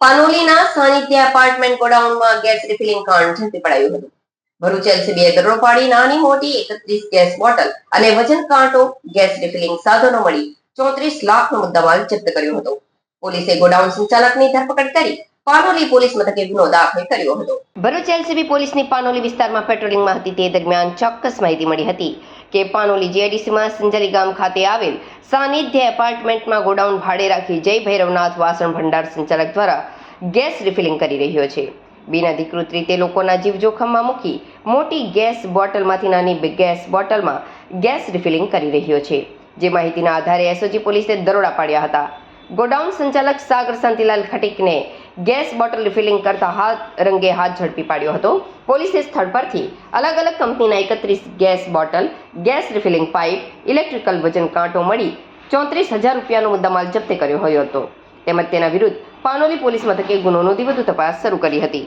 પાનોલીના સાનિધ્ય apartment ગોડાઉનમાં gas refilling કાંડ ઝડપી પડાયું હતું. ભરૂચ એલસીબીએ દરોડો પાડી નાની મોટી એકત્રીસ ગેસ બોટલ અને વજન કાંટો ગેસ રિફિલિંગ સાધનો મળી ચોત્રીસ લાખનો મુદ્દામાલ જપ્ત કર્યો હતો. પોલીસે ગોડાઉન સંચાલકની ધરપકડ કરી પાનોલી પોલીસ મથકે ગુનો દાખલ કર્યો હતો. ભરૂચ એલસીબી પોલીસની પાનોલી વિસ્તારમાં પેટ્રોલિંગમાં હતી. તે દરમિયાન ચોક્કસ માહિતી મળી હતી કે પાનોલી જીઆઈડીસીમાં સંજલી ગામ ખાતે આવેલ સાનિધ્ય એપાર્ટમેન્ટમાં ગોડાઉન ભાડે રાખી જય ભૈરવનાથ વાસણ ભંડાર સંચાલક દ્વારા ગેસ રિફિલિંગ કરી રહ્યો છે. બિનઅધિકૃત રીતે લોકોના જીવ જોખમમાં મૂકી મોટી ગેસ બોટલમાંથી નાની ગેસ બોટલમાં ગેસ રિફિલિંગ કરી રહ્યો છે. જે માહિતીના આધારે એસઓજી પોલીસે દરોડા પાડ્યા હતા. ગોડાઉન સંચાલક સાગર શાંતિલાલ ખટીકને ગેસ બોટલ રિફિલિંગ કરતા હાથ રંગે હાથ ઝડપી પાડ્યો હતો. પોલીસે સ્થળ પરથી અલગ અલગ કંપનીના એકત્રીસ gas bottle, gas refilling pipe, electrical વજન કાંટો મળી ચોત્રીસ હજાર રૂપિયાનો મુદ્દામાલ જપ્ત કર્યો હતો. તેમજ તેના વિરુદ્ધ પાનોલી પોલીસ મથકે ગુનો નોંધી વધુ તપાસ શરૂ કરી હતી.